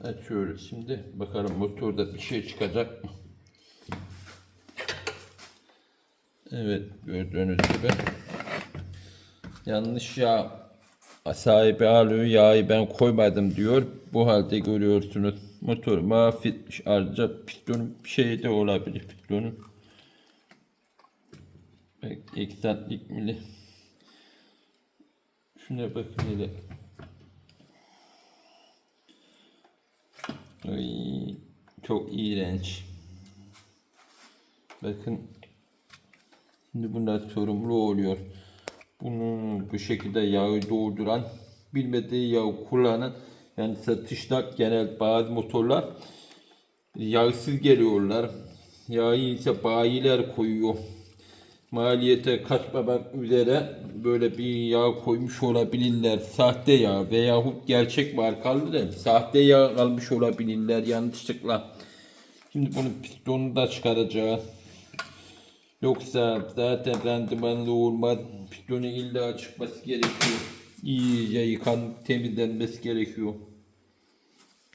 açıyoruz şimdi. Bakalım motorda bir şey çıkacak mı? Evet gördüğünüz gibi. Yanlış yağ sahibi alıyor yağı ben koymadım diyor. Bu halde görüyorsunuz. Motor mahvetmiş. Ayrıca pistonun şey de olabilir pistonun. Bak eksantlik mili. Şuna bakın hele. Ay, çok iğrenç. Bakın. Şimdi bunlar sorumlu oluyor. Bunu bu şekilde yağı dolduran, bilmediği yağı kullanan, yani satışta genel bazı motorlar yağsız geliyorlar. Yağı ise bayiler koyuyor. Maliyete kaçmamak üzere böyle bir yağ koymuş olabilirler. Sahte yağ veyahut gerçek markalı da sahte yağ almış olabilirler yanlışlıkla. Şimdi bunun pistonunu da çıkaracağız. Yoksa zaten randımanlı olmaz. Pistonun illa çıkması gerekiyor. İyice yıkan temizlenmesi gerekiyor.